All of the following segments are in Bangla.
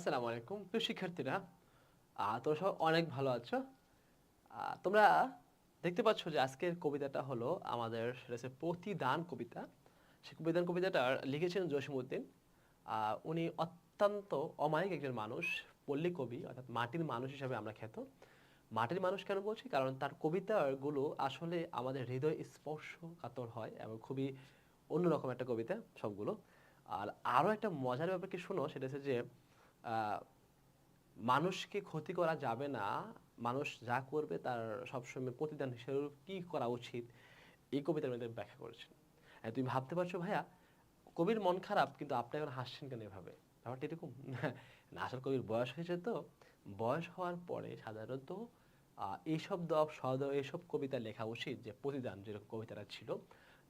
আসসালামু আলাইকুম। প্রিয় শিক্ষার্থীরা তোমরা সব অনেক ভালো আছো। তোমরা দেখতে পাচ্ছ যে আজকের কবিতাটা হলো আমাদের সেটা প্রতিদান কবিতা। সেই প্রতিদান কবিতাটা লিখেছেন জসিমউদ্দিন। আহ, উনি অত্যন্ত অমায়িক একজন মানুষ পল্লী কবি অর্থাৎ মাটির মানুষ হিসাবে আমরা খ্যাত। মাটির মানুষ কেন বলছি? কারণ তার কবিতাগুলো আসলে আমাদের হৃদয় স্পর্শকাতর হয় এবং খুবই অন্যরকম একটা কবিতা সবগুলো। আর আরও একটা মজার ব্যাপার কি শোনো সেটা হচ্ছে যে মানুষকে ক্ষতি করা যাবে না। মানুষ যা করবে তার সবসময় প্রতিদান হিসেবে কি করা উচিত এই কবিতার মধ্যে ব্যাখ্যা করেছেন। তুমি ভাবতে পারছ ভাইয়া, কবির মন খারাপ কিন্তু আপনি এখন হাসছেন কেন এভাবে? ব্যাপারটা এরকম। না, আসলে কবির বয়স হয়েছে তো। বয়স হওয়ার পরে সাধারণত এইসব দব, সদ, এইসব কবিতা লেখা উচিত যে প্রতিদান যেরকম কবিতাটা ছিল,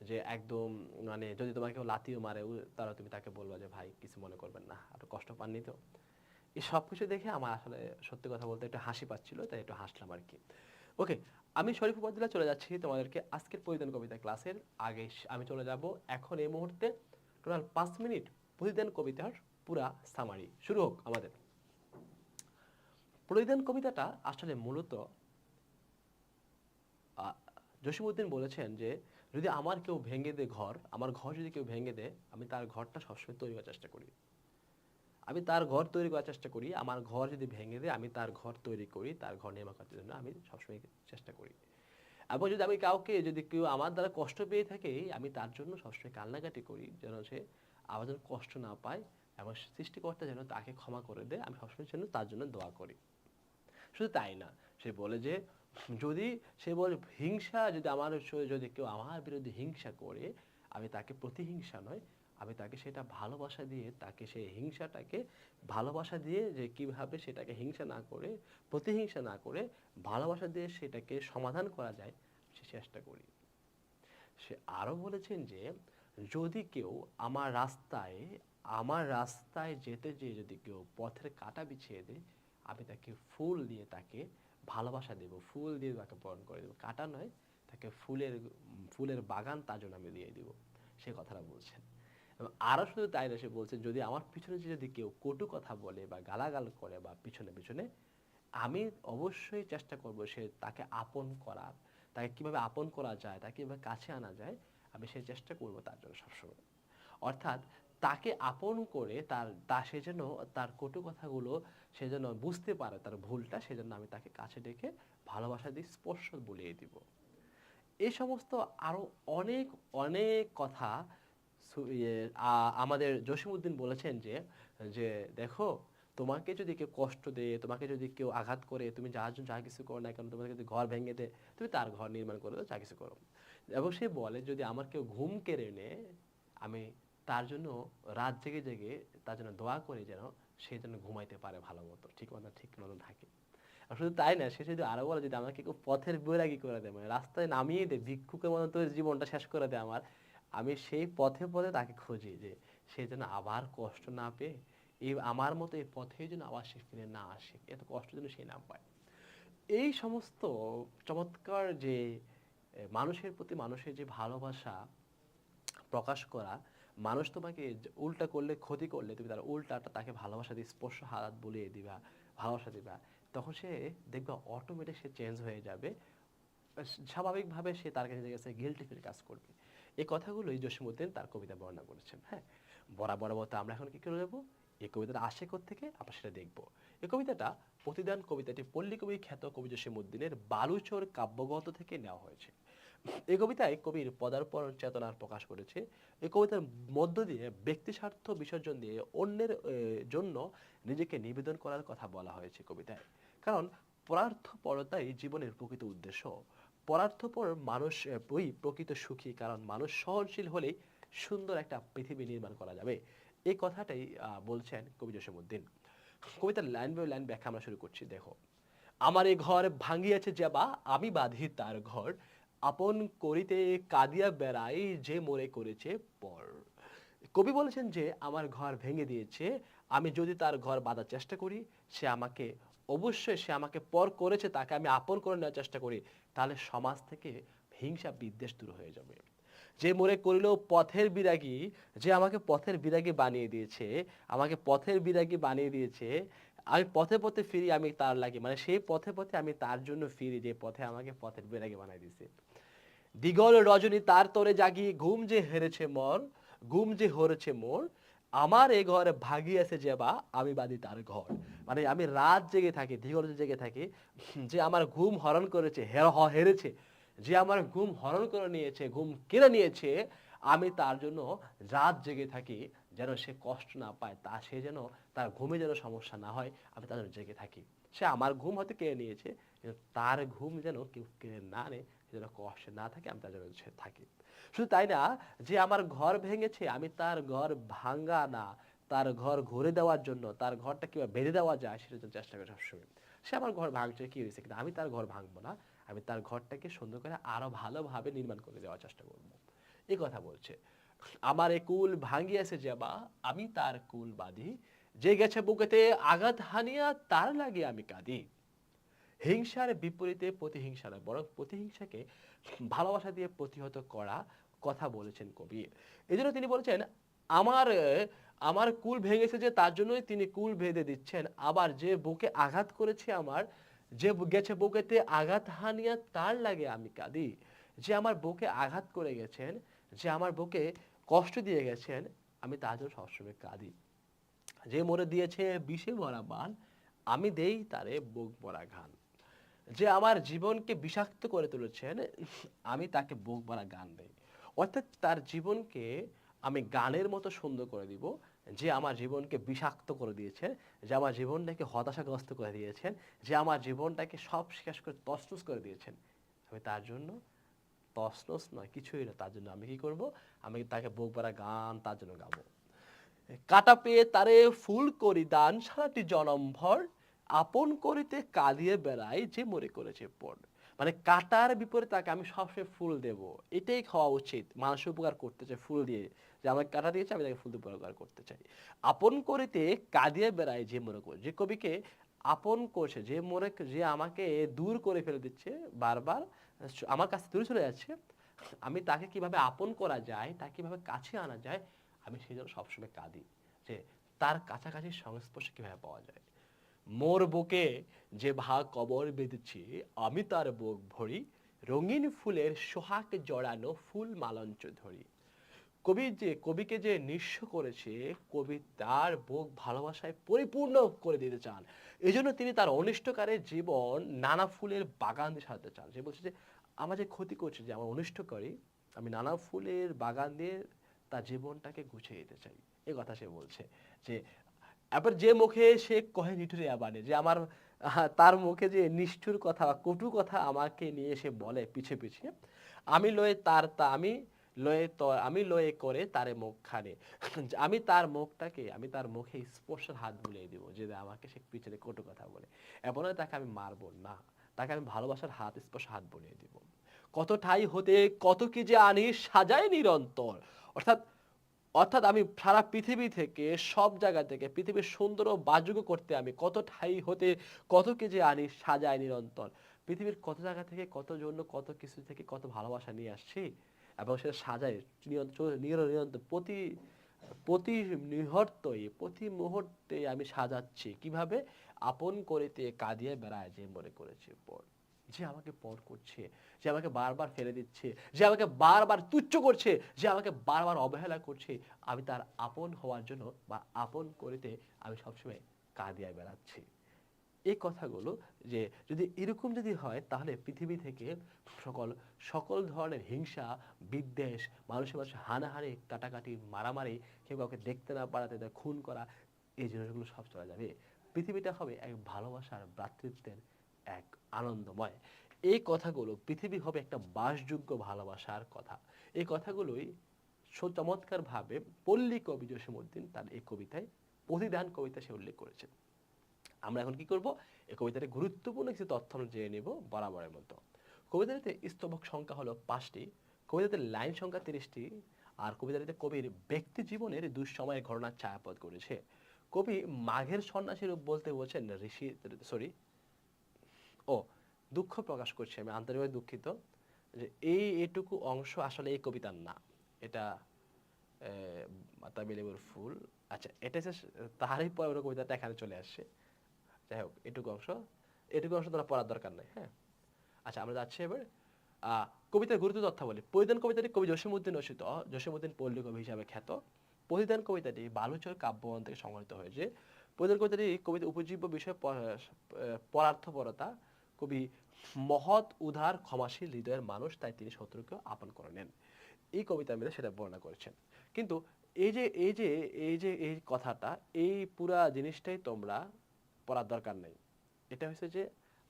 যে একদম মানে যদি তোমাকে লাতিও মারে তারা তুমি তাকে বলবা যে, ভাই, কিছু মনে করবেন না একটু কষ্ট পাননি তো। এই সব কিছু দেখে আমার আসলে সত্যি কথা বলতে একটু হাসি পাচ্ছিল তাই একটু হাসলাম আর কি ওকে আমি শরীফ উপাধ্যায় চলে যাচ্ছি তোমাদেরকে আজকের প্রতিদান কবিতা ক্লাসের আগে। আমি চলে যাব এখন এই মুহূর্তে টোটাল পাঁচ মিনিট প্রতিদান কবিতার পুরা সামারি শুরু হোক আমাদের। প্রতিদান কবিতাটা আসলে মূলত আহ, জসিমউদ্দিন বলেছেন যে যদি আমার কেউ ভেঙে দে ঘর আমার ঘর যদি কেউ ভেঙে দেয় আমি তার ঘরটা সবসময় তৈরি করার চেষ্টা করি। আমি তার ঘর তৈরি করার চেষ্টা করি। আমার ঘর যদি ভেঙে দেয়, আমি তার ঘর তৈরি করি, তার ঘর নির্মাণ করার জন্য আমি সবসময় চেষ্টা করি। এবং যদি আমি কাউকে, যদি কেউ আমার দ্বারা কষ্ট পেয়ে থাকে, আমি তার জন্য সবসময় কান্নাকাটি করি, যেন সে আমার যেন কষ্ট না পায় এবং সৃষ্টিকর্তা যেন তাকে ক্ষমা করে দেয়, আমি সবসময় জন্য তার জন্য দোয়া করি। শুধু তাই না, সে বলে যে, যদি সে বলে হিংসা, যদি আমার যদি কেউ আমার বিরুদ্ধে হিংসা করে, আমি তাকে প্রতিহিংসা নয় আমি তাকে সেটা ভালোবাসা দিয়ে, তাকে সেই হিংসাটাকে ভালোবাসা দিয়ে যে কীভাবে সেটাকে হিংসা না করে, প্রতিহিংসা না করে ভালোবাসা দিয়ে সেটাকে সমাধান করা যায়, সে চেষ্টা করি। সে আরও বলেছেন যে, যদি কেউ আমার রাস্তায় আমার রাস্তায় যেতে যেয়ে যদি কেউ পথের কাটা বিছিয়ে দেয়, আমি তাকে ফুল দিয়ে তাকে ভালোবাসা দেব, ফুল দিয়ে তাকে বরণ করে দেবো। কাটা নয়, তাকে ফুলের ফুলের বাগান তার জন্য আমি দিয়ে দিব। সে কথাটা বলছেন। এবং আরও শুধু তাই না, সে বলছে, যদি আমার পিছনে যদি কেউ কটু কথা বলে বা গালাগাল করে বা পিছনে পিছনে, আমি অবশ্যই চেষ্টা করব সে তাকে আপন করার তাকে কীভাবে আপন করা যায়, তাকে কীভাবে কাছে আনা যায়, আমি সেই চেষ্টা করব তার জন্য সবসময়। অর্থাৎ তাকে আপন করে তার, তা সে যেন, তার কটু কথাগুলো সে যেন বুঝতে পারে, তার ভুলটা সেজন্য আমি তাকে কাছে ডেকে ভালোবাসা দিয়ে স্পর্শ বলিয়ে দিব। এই সমস্ত আরও অনেক অনেক কথা আমাদের জসিমউদ্দিন বলেছেন যে যে দেখো তোমাকে যদি কেউ কষ্ট দেয় তোমাকে যদি কেউ আঘাত করে তুমি জন্য যা কিছু করো না কেন তোমাকে যদি ঘর ভেঙে দেয় তুমি তার ঘর নির্মাণ করে দাও, যা কিছু করো। এবং সে বলে যদি আমার কেউ ঘুম কেড়ে নেয় আমি তার জন্য রাত জেগে জেগে তার জন্য দোয়া করে যেন সে যেন ঘুমাইতে পারে ভালো মতো। ঠিক মতো ঠিক মতো থাকে। শুধু তাই না সে যদি আরও বলে যদি আমাকে কেউ পথের বৈরাগী করে দেয় মানে রাস্তায় নামিয়ে দেয় ভিক্ষুকের মতো তোর জীবনটা শেষ করে দেয় আমার আমি সেই পথে পথে তাকে খুঁজি যে সে যেন আবার কষ্ট না পেয়ে, এই আমার মতো এই পথে যেন আবার সে ফিরে না আসে। এত কষ্ট যেন সে না পায়। এই সমস্ত চমৎকার যে মানুষের প্রতি মানুষের যে ভালোবাসা প্রকাশ করা, মানুষ তোমাকে উল্টা করলে ক্ষতি করলে তুমি তার উল্টাটা তাকে ভালোবাসা দিয়ে স্পর্শ হাত বলিয়ে দিবা, ভালোবাসা দিবা, তখন সে দেখবা অটোমেটিক সে চেঞ্জ হয়ে যাবে। স্বাভাবিকভাবে সে তার কাছে গেছে গিলটি ফিল কাজ করবে। এই কথাগুলোই জসীমউদ্দিন তার কবিতা বর্ণনা করেছেন হ্যাঁ? বরাবর মতো আমরা এখন কি করে যাব? এই কবিতাটা আসে থেকে আমরা সেটা দেখব। এই কবিতাটা প্রতিদান কবিতাটি পল্লী কবি খ্যাত কবি জসীমউদ্দিনের বালুচর কাব্যগত থেকে নেওয়া হয়েছে। এই কবিতায় কবির পদার্পণ চেতনার প্রকাশ করেছে। এই কবিতার মধ্য দিয়ে ব্যক্তি স্বার্থ বিসর্জন দিয়ে অন্যের জন্য নিজেকে নিবেদন করার কথা বলা হয়েছে কবিতায়। কারণ পরার্থপরতাই জীবনের প্রকৃত উদ্দেশ্য। পরার্থপর মানুষ এ, ওই প্রকৃত সুখী কারণ মানুষ সহনশীল হলেই সুন্দর একটা পৃথিবী নির্মাণ করা যাবে। এই কথাটাই বলছেন কবি জসীমউদ্দিন। কবিতার লাইন বাই লাইন ব্যাখ্যা আমরা শুরু করছি দেখো। আমার এই ঘর ভাঙ্গিয়াছে যাবা আমি বাঁধি তার ঘর। আপন করিতে কাদিয়া বেড়াই যে মোরে করেছে পর। কবি বলেছেন যে আমার ঘর ভেঙে দিয়েছে আমি যদি তার ঘর বাঁধার চেষ্টা করি সে আমাকে অবশ্যই সে আমাকে পর করেছে, তাকে আমি আপন করে নেওয়ার চেষ্টা করি। তাহলে সমাজ থেকে হিংসা, বিদ্বেষ দূর হয়ে যাবে। যে মনে করিল পথের বিরাগী, যে আমাকে পথের বিরাগী বানিয়ে দিয়েছে, আমাকে পথের বিরাগী বানিয়ে দিয়েছে, আমি পথে পথে ফিরি, আমি তার লাগি। মানে সেই পথে পথে আমি তার জন্য ফিরি, যে পথে আমাকে পথের বিরাগী বানিয়ে দিয়েছে। দিগল রজনী তার তরে জাগি, ঘুম যে হেরেছে মর ঘুম যে হরেছে মোর আমার এ ঘর যে বা আমি বাদি তার ঘর। মানে আমি রাত জেগে থাকি দিগল জেগে থাকি, যে আমার ঘুম হরণ করেছে, হের- হেরেছে, যে আমার ঘুম হরণ করে নিয়েছে, ঘুম কেড়ে নিয়েছে, আমি তার জন্য রাত জেগে থাকি, যেন সে কষ্ট না পায়, তা সে যেন, তার ঘুমে যেন সমস্যা না হয়, আমি তার জন্য জেগে থাকি। সে আমার ঘুম হয়তো কেড়ে নিয়েছে, কিন্তু তার ঘুম যেন কেউ কেড়ে না নেয় যেন কষ্টে না থাকে, আমি তার জন্য থাকি। শুধু তাই না, যে আমার ঘর ভেঙেছে, আমি তার ঘর ভাঙ্গা না। তার ঘর ঘুরে দেওয়ার জন্য, তার ঘরটা কীভাবে বেঁধে দেওয়া যায় সেটার জন্য চেষ্টা করি সবসময়। সে আমার ঘর ভাঙছে, কি হয়েছে কিন্তু আমি তার ঘর ভাঙবো না। আমি তার ঘরটাকে সুন্দর করে আরও ভালোভাবে নির্মাণ করে দেওয়ার চেষ্টা করব। এই কথা বলছে, আমার এ কুল ভাঙ্গিয়াছে যাবা আমি তার কুল বাঁধি। যে গেছে বুকেতে আঘাত হানিয়া, তার লাগে আমি কাঁদি। হিংসার বিপরীতে প্রতিহিংসা নয়, বরং প্রতিহিংসাকে ভালোবাসা দিয়ে প্রতিহত করা কথা বলেছেন কবি এই জন্য তিনি বলেছেন, আমার আমার কুল ভেঙেছে যে তার জন্যই তিনি কুল ভেদে দিচ্ছেন। আবার যে বুকে আঘাত করেছে আমার, যে গেছে বুকেতে আঘাত হানিয়া, তার লাগে আমি কাঁদি। যে আমার বুকে আঘাত করে গেছেন, যে আমার বুকে কষ্ট দিয়ে গেছেন, আমি তার জন্য সবসময় কাঁদি। যে মরে দিয়েছে বিষে ভরা বান, আমি দেই তারে বুক ভরা ঘান। যে আমার জীবনকে বিষাক্ত করে তুলেছেন আমি তাকে বুক ভরা গান দেই। অর্থাৎ তার জীবনকে আমি গানের মতো সুন্দর করে দিব, যে আমার জীবনকে বিষাক্ত করে দিয়েছেন যে আমার জীবনটাকে হতাশাগ্রস্ত করে দিয়েছেন যে আমার জীবনটাকে সব শেষ করে তসনস করে দিয়েছেন। আমি তার জন্য তসনস নয়, কিছুই না, তার জন্য আমি কি করব? আমি তাকে বুক ভরা গান তার জন্য গাবো। কাটা পেয়ে তারে ফুল করি দান, সারাটি জনমভর আপন করিতে কাঁদিয়ে বেড়াই যে মরে করেছে পর মানে কাটার বিপরীতে তাকে আমি সবসময় ফুল দেব। এটাই খাওয়া উচিত। মানুষ উপকার করতে চাই ফুল দিয়ে। যে আমাকে কাটা দিয়েছে, আমি তাকে ফুল দিয়ে উপকার করতে চাই। আপন করিতে কাঁদিয়ে বেড়াই যে মনে করে যে কবিকে আপন করছে, যে মনে যে আমাকে দূর করে ফেলে দিচ্ছে, বারবার আমার কাছে দূরে চলে যাচ্ছে, আমি তাকে কীভাবে আপন করা যায়, তাকে কীভাবে কাছে আনা যায়, আমি সেই জন্য সবসময় কাঁদি। যে তার কাছাকাছি সংস্পর্শ কীভাবে পাওয়া যায়। মোর বুকে যে ভা কবর বেঁধেছি, আমি তার বুক ভরি, রঙিন ফুলের সোহাগ জড়ানো ফুল মালঞ্চ ধরি। কবি যে, কবিকে যে নিঃস্ব করেছে, কবি তার বুক ভালোবাসায় পরিপূর্ণ করে দিতে চান। এই জন্য তিনি তার অনিষ্টকারের জীবন নানা ফুলের বাগান সাজাতে চান। সে বলছে যে, আমার যে ক্ষতি করছে, যে আমার অনিষ্ট করে আমি নানা ফুলের বাগান দিয়ে তার জীবনটাকে গুছিয়ে দিতে চাই। এ কথা সে বলছে যে এবার যে মুখে সে কহে নিঠুরে আবানে, যে আমার তার মুখে যে নিষ্ঠুর কথা বা কটু কথা আমাকে নিয়ে সে বলে পিছে পিছে, আমি লয়ে তার তা, আমি লয়ে তো, আমি লয়ে করে তারে মুখ খানে আমি তার মুখটাকে, আমি তার মুখে স্পর্শের হাত বুলিয়ে দিব, যে আমাকে সে পিছনে কটু কথা বলে। এমন তাকে আমি মারবো না, তাকে আমি ভালোবাসার হাত স্পর্শ হাত বুলিয়ে দিব। কত ঠাই হতে কত কি যে আনি সাজায় নিরন্তর। অর্থাৎ অর্থাৎ আমি সারা পৃথিবী থেকে, সব জায়গা থেকে, পৃথিবীর সুন্দর ও বাযোগ্য করতে আমি কত ঠাই হতে, কত কি যে আনি সাজায় নিরন্তর। পৃথিবীর কত জায়গা থেকে, কত জন্য, কত কিছু থেকে কত ভালোবাসা নিয়ে আসছি এবং সেটা সাজায় নিরন্তর প্রতি প্রতি মুহূর্তই প্রতি মুহূর্তে আমি সাজাচ্ছি। কীভাবে? আপন করিতে কাঁদিয়ে বেড়ায় যে মনে করেছে পর যে আমাকে পর করছে, যে আমাকে বারবার ফেলে দিচ্ছে, যে আমাকে বারবার তুচ্ছ করছে, যে আমাকে বারবার অবহেলা করছে, আমি তার আপন হওয়ার জন্য বা আপন করিতে আমি সবসময় কাঁদিয়া বেড়াচ্ছি। এই কথাগুলো যে যদি এরকম যদি হয়, তাহলে পৃথিবী থেকে সকল সকল ধরনের হিংসা, বিদ্বেষ, মানুষের মানুষের হানাহানি, কাটাকাটি, মারামারি, কেউ কাউকে দেখতে না পারাতে খুন করা, এই জিনিসগুলো সব চলে যাবে। পৃথিবীটা হবে এক ভালোবাসার ভ্রাতৃত্বের এক আনন্দময়। এই কথাগুলো পৃথিবী হবে একটা বাসযোগ্য ভালোবাসার কথা। এই কথাগুলোই চমৎকার ভাবে পল্লী কবি জসীমউদ্দিন তার এই কবিতায়, প্রতিদান কবিতা সে উল্লেখ করেছে আমরা এখন কি করব? এই কবিতাতে গুরুত্বপূর্ণ কিছু তথ্য আমরা জেনে নেব বরাবরের মতো। কবিতাটিতে স্তবক সংখ্যা হলো পাঁচটি, কবিতাতে লাইন সংখ্যা তিরিশটি, আর কবিতাটিতে কবির ব্যক্তি জীবনের দুঃসময়ের ঘটনার ছায়াপথ করেছে কবি মাঘের সন্ন্যাসীর রূপ বলতে বলছেন ঋষি, সরি ও দুঃখ প্রকাশ করছি আমি আন্তরিকভাবে দুঃখিত যে এই এটুকু অংশ আসলে এই কবিতার না। এটা এ, মাতাবি ফুল। আচ্ছা এটা হচ্ছে তাহারই পরে কবিতাটা এখানে চলে আসছে। যাই হোক এটুকু অংশ। এটুকু অংশ তোরা পড়ার দরকার নেই হ্যাঁ? আচ্ছা আমরা যাচ্ছি এবার কবিতার গুরুত্ব তথ্য বলি পরিধান কবিতাটি কবি জসীমউদ্দিন রচিত। জসীমউদ্দিন পল্লী কবি হিসাবে খ্যাত। প্রতিদান কবিতাটি বালুচর কাব্যগ্রন্থ থেকে সংগঠিত হয়েছে। প্রতিদান কবিতাটি কবিতা উপজীব্য বিষয়ে পরার্থপরতা কবি মহৎ, উদার, ক্ষমাশীল হৃদয়ের মানুষ, তাই তিনি শত্রুকে আপন করে নেন। এই কবিতা মিলে সেটা বর্ণনা করেছেন। কিন্তু এই যে এই যে এই যে, এই কথাটা, এই পুরা জিনিসটাই তোমরা পড়ার দরকার নেই। এটা হচ্ছে যে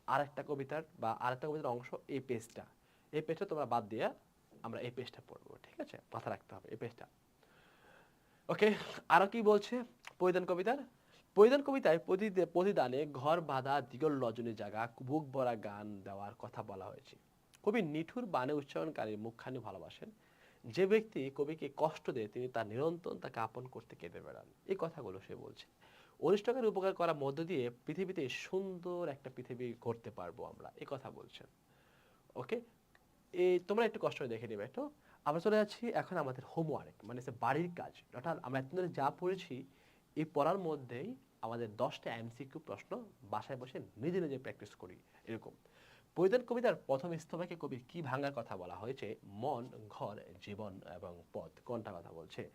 আরেকটা কবিতার বা আরেকটা কবিতার অংশ এই পেজটা। এই পেজটা তোমরা বাদ দিয়ে আমরা এই পেজটা পড়ব, ঠিক আছে? মাথা রাখতে হবে এই পেজটা। ওকে, আরও কি বলছে? পরিধান কবিতার? পরিধান কবিতায় প্রতিদে- প্রতিদানে ঘর বাঁধা দিগল রজনী জায়গা বুক ভরা গান দেওয়ার কথা বলা হয়েছে। কবি নিঠুর বাণে উচ্চারণকারী মুখখানি ভালোবাসেন। যে ব্যক্তি কবিকে কষ্ট দেয়, তিনি তার নিরন্তর তাকে আপন করতে কেঁদে বেড়ান। এই কথাগুলো সে বলছে। অনিষ্টকারী উপকার করার মধ্য দিয়ে পৃথিবীতে সুন্দর একটা পৃথিবী করতে পারব আমরা, এই কথা বলছেন। ওকে? এই তোমরা একটু কষ্ট দেখে নেবে একটু। আমরা চলে যাচ্ছি এখন আমাদের হোমওয়ার্ক মানে বাড়ির কাজ। অর্থাৎ আমরা এতদিন যা পড়েছি এই পড়ার মধ্যেই আমাদের দশটা এমসিকিউ প্রশ্ন বাসায় বসে নিজে নিজে প্র্যাকটিস করি, এরকম। পরিধান কবিতার প্রথম স্তভাকে কবি কি ভাঙার কথা বলা হয়েছে? মন, ঘর, জীবন এবং পথ, কোনটা কথা বলছে?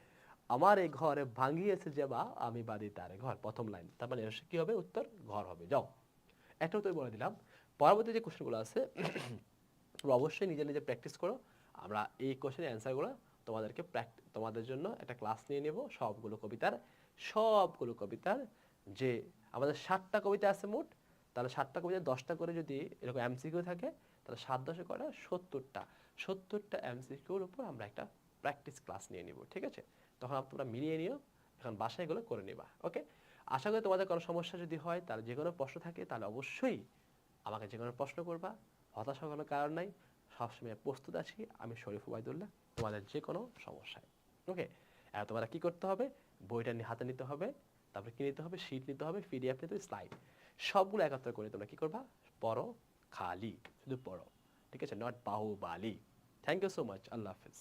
আমার এই ঘরে ভাঙিয়েছে যে বা আমি বাদি তার ঘর। প্রথম লাইন। তার মানে কি হবে? উত্তর, ঘর হবে। যাও। একটা উত্তর বলে দিলাম। পরবর্তী যে কোশ্চেনগুলো আছে অবশ্যই নিজে নিজে প্র্যাকটিস করো। আমরা এই কোশ্চেনের অ্যান্সারগুলো তোমাদেরকে তোমাদের জন্য একটা ক্লাস নিয়ে নেব। সবগুলো কবিতার সবগুলো কবিতার যে আমাদের সাতটা কবিতা আছে মোট, তাহলে সাতটা কবিতা দশটা করে যদি এরকম এমসিকিউ থাকে, তাহলে সাত দশে করা সত্তরটা। সত্তরটা এমসিকিউর উপর আমরা একটা প্র্যাকটিস ক্লাস নিয়ে নিব, ঠিক আছে? তখন তোমরা মিলিয়ে নিও, এখন বাসায় এগুলো করে নিবা ওকে আশা করি তোমাদের কোনো সমস্যা যদি হয়, তাহলে যে কোনো প্রশ্ন থাকে, তাহলে অবশ্যই আমাকে যে কোনো প্রশ্ন করবা। হতাশা কোনো কারণ নাই, সবসময় প্রস্তুত আছি, আমি শরীফ উবায়দুল্লাহ তোমাদের যে কোনো সমস্যায় ওকে তোমরা কি করতে হবে? বইটা নিয়ে হাতে নিতে হবে, তারপরে কি নিতে হবে? শীট নিতে হবে পিডিএফ নিতে হবে স্লাইড সবগুলো একত্র করে তোমরা কি করবা? পড়ো খালি, শুধু পড়ো। ঠিক আছে? নট বাহু বালি থ্যাংক ইউ সো মাচ আল্লাহ হাফিজ।